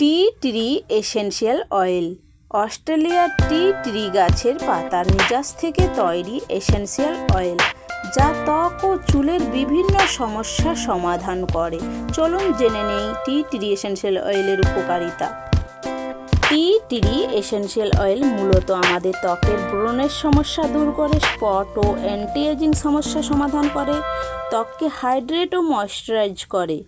Tea tree essential oil. অস্ট্রেলিয়ার tea tree গাছের পাতার নিজাস থেকে তৈরি এসেনশিয়াল অয়েল, যা ত্বক ও চুলের বিভিন্ন সমস্যা সমাধান করে। চলুন জেনে নেই টি ট্রি এসেনশিয়াল অয়েলের উপকারিতা। টি ট্রি এসেনশিয়াল অয়েল মূলত আমাদের ত্বকের ব্রণের সমস্যা দূর করে, স্পট ও অ্যান্টি এজিং সমস্যা সমাধান করে, ত্বককে হাইড্রেট ও ময়শ্চারাইজ করে।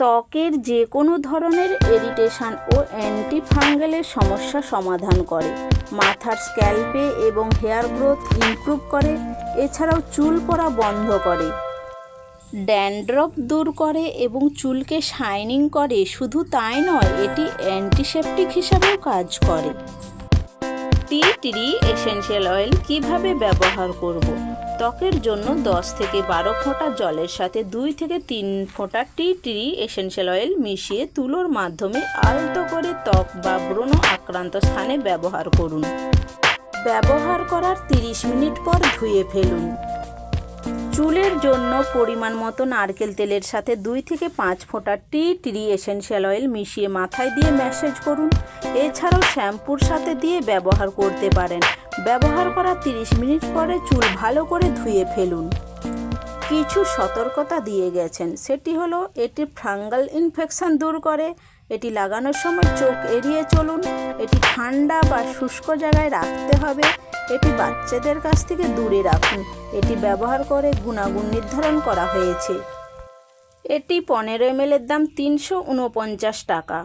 ত্বকের যে কোনো ধরনের এরিটেশন ও অ্যান্টি ফাঙ্গালের সমস্যা সমাধান করে। মাথার স্ক্যাল্পে এবং হেয়ার গ্রোথ ইমপ্রুভ করে, এছাড়াও চুল পড়া বন্ধ করে। ড্যান্ড্রফ দূর করে এবং চুলকে শাইনিং করে, শুধু তাই নয়, এটি অ্যান্টিসেপটিক হিসাবেও কাজ করে। টি, ট্রি, এসেনশিয়াল অয়েল কীভাবে ব্যবহার করব। ত্বকের জন্য 10 থেকে বারো ফোঁটা জলের সাথে দুই থেকে তিন ফোঁটা টি, ট্রি, এসেনশিয়াল অয়েল মিশিয়ে তুলোর মাধ্যমে আলতো করে ত্বক বা ব্রণ আক্রান্ত স্থানে ব্যবহার করুন ব্যবহার করার 30 মিনিট পর ধুয়ে ফেলুন চুলের জন্য পরিমাণ মতো নারকেল তেলের সাথে দুই থেকে পাঁচ ফোঁটা টি ট্রি এসেনশিয়াল অয়েল মিশিয়ে মাথায় দিয়ে ম্যাসেজ করুন। এছাড়াও শ্যাম্পুর সাথে দিয়ে ব্যবহার করতে পারেন। ব্যবহার করার 30 মিনিট পরে চুল ভালো করে ধুয়ে ফেলুন। কিছু সতর্কতা দিয়ে গেছেন। সেটি হলো, এটি ফাঙ্গাল ইনফেকশন দূর করে এটি লাগানোর সময় চোখ এড়িয়ে চলুন। এটি ঠান্ডা বা শুষ্ক জায়গায় রাখতে হবে। এটি বাচ্চাদের কাছ থেকে দূরে রাখুন। এটি ব্যবহার করে গুণাগুণ নির্ধারণ করা হয়েছে। এটি পনেরো এম দাম তিনশো উনপঞ্চাশ টাকা।